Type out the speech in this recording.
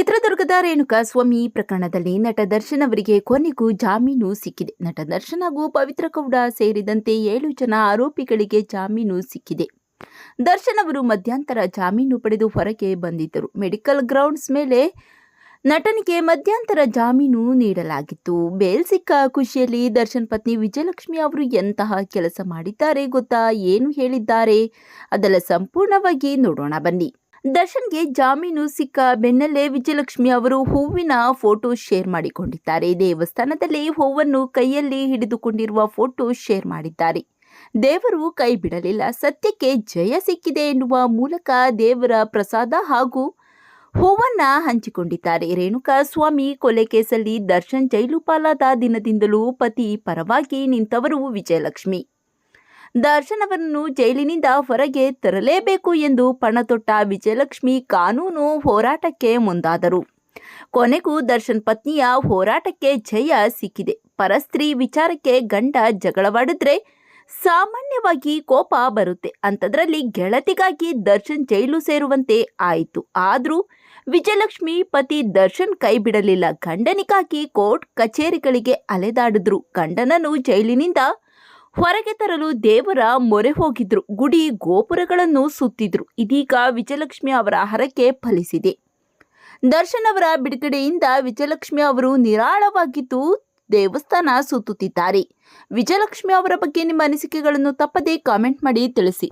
ಚಿತ್ರದುರ್ಗದ ರೇಣುಕಾ ಸ್ವಾಮಿ ಪ್ರಕರಣದಲ್ಲಿ ನಟ ದರ್ಶನ್ ಅವರಿಗೆ ಕೊನೆಗೂ ಜಾಮೀನು ಸಿಕ್ಕಿದೆ. ನಟ ದರ್ಶನ್ ಹಾಗೂ ಪವಿತ್ರ ಗೌಡ ಸೇರಿದಂತೆ ಏಳು ಜನ ಆರೋಪಿಗಳಿಗೆ ಜಾಮೀನು ಸಿಕ್ಕಿದೆ. ದರ್ಶನ್ ಅವರು ಮಧ್ಯಂತರ ಜಾಮೀನು ಪಡೆದು ಹೊರಗೆ ಬಂದಿದ್ದರು. ಮೆಡಿಕಲ್ ಗ್ರೌಂಡ್ಸ್ ಮೇಲೆ ನಟನಿಗೆ ಮಧ್ಯಂತರ ಜಾಮೀನು ನೀಡಲಾಗಿತ್ತು. ಬೇಲ್ ಸಿಕ್ಕ ಖುಷಿಯಲ್ಲಿ ದರ್ಶನ್ ಪತ್ನಿ ವಿಜಯಲಕ್ಷ್ಮಿ ಅವರು ಎಂತಹ ಕೆಲಸ ಮಾಡಿದ್ದಾರೆ ಗೊತ್ತಾ, ಏನು ಹೇಳಿದ್ದಾರೆ ಅದೆಲ್ಲ ಸಂಪೂರ್ಣವಾಗಿ ನೋಡೋಣ ಬನ್ನಿ. ದರ್ಶನ್ಗೆ ಜಾಮೀನು ಸಿಕ್ಕ ಬೆನ್ನಲ್ಲೇ ವಿಜಯಲಕ್ಷ್ಮಿ ಅವರು ಹೂವಿನ ಫೋಟೋ ಶೇರ್ ಮಾಡಿಕೊಂಡಿದ್ದಾರೆ. ದೇವಸ್ಥಾನದಲ್ಲಿ ಹೂವನ್ನು ಕೈಯಲ್ಲಿ ಹಿಡಿದುಕೊಂಡಿರುವ ಫೋಟೋ ಶೇರ್ ಮಾಡಿದ್ದಾರೆ. ದೇವರು ಕೈ ಬಿಡಲಿಲ್ಲ. ಸತ್ಯಕ್ಕೆ ಜಯ ಸಿಕ್ಕಿದೆ ಎನ್ನುವ ಮೂಲಕ ದೇವರ ಪ್ರಸಾದ ಹಾಗೂ ಹೂವನ್ನ ಹಂಚಿಕೊಂಡಿದ್ದಾರೆ. ರೇಣುಕಾ ಸ್ವಾಮಿ ಕೊಲೆ ಕೇಸಲ್ಲಿ ದರ್ಶನ್ ಜೈಲು ಪಾಲಾದ ದಿನದಿಂದಲೂ ಪತಿ ಪರವಾಗಿ ನಿಂತವರು ವಿಜಯಲಕ್ಷ್ಮಿ. ದರ್ಶನ್ ಅವರನ್ನು ಜೈಲಿನಿಂದ ಹೊರಗೆ ತರಲೇಬೇಕು ಎಂದು ಪಣತೊಟ್ಟ ವಿಜಯಲಕ್ಷ್ಮಿ ಕಾನೂನು ಹೋರಾಟಕ್ಕೆ ಮುಂದಾದರು. ಕೊನೆಗೂ ದರ್ಶನ್ ಪತ್ನಿಯ ಹೋರಾಟಕ್ಕೆ ಜಯ ಸಿಕ್ಕಿದೆ. ಪರಸ್ತ್ರೀ ವಿಚಾರಕ್ಕೆ ಗಂಡ ಜಗಳವಾಡಿದ್ರೆ ಸಾಮಾನ್ಯವಾಗಿ ಕೋಪ ಬರುತ್ತೆ. ಅಂಥದ್ರಲ್ಲಿ ಗೆಳತಿಗಾಗಿ ದರ್ಶನ್ ಜೈಲು ಸೇರುವಂತೆ ಆಯಿತು. ಆದರೂ ವಿಜಯಲಕ್ಷ್ಮಿ ಪತಿ ದರ್ಶನ್ ಕೈ ಬಿಡಲಿಲ್ಲ. ಗಂಡನಿಗಾಗಿ ಕೋರ್ಟ್ ಕಚೇರಿಗಳಿಗೆ ಅಲೆದಾಡಿದ್ರು. ಗಂಡನನ್ನು ಜೈಲಿನಿಂದ ಹೊರಗೆ ತರಲು ದೇವರ ಮೊರೆ ಹೋಗಿದ್ರು. ಗುಡಿ ಗೋಪುರಗಳನ್ನು ಸುತ್ತಿದ್ರು. ಇದೀಗ ವಿಜಯಲಕ್ಷ್ಮಿ ಅವರ ಹರಕೆ ಫಲಿಸಿದೆ. ದರ್ಶನ್ ಅವರ ಬಿಡುಗಡೆಯಿಂದ ವಿಜಯಲಕ್ಷ್ಮಿ ಅವರು ನಿರಾಳವಾಗಿದ್ದು ದೇವಸ್ಥಾನ ಸುತ್ತುತ್ತಿದ್ದಾರೆ. ವಿಜಯಲಕ್ಷ್ಮಿ ಅವರ ಬಗ್ಗೆ ನಿಮ್ಮ ಅನಿಸಿಕೆಗಳನ್ನು ತಪ್ಪದೇ ಕಾಮೆಂಟ್ ಮಾಡಿ ತಿಳಿಸಿ.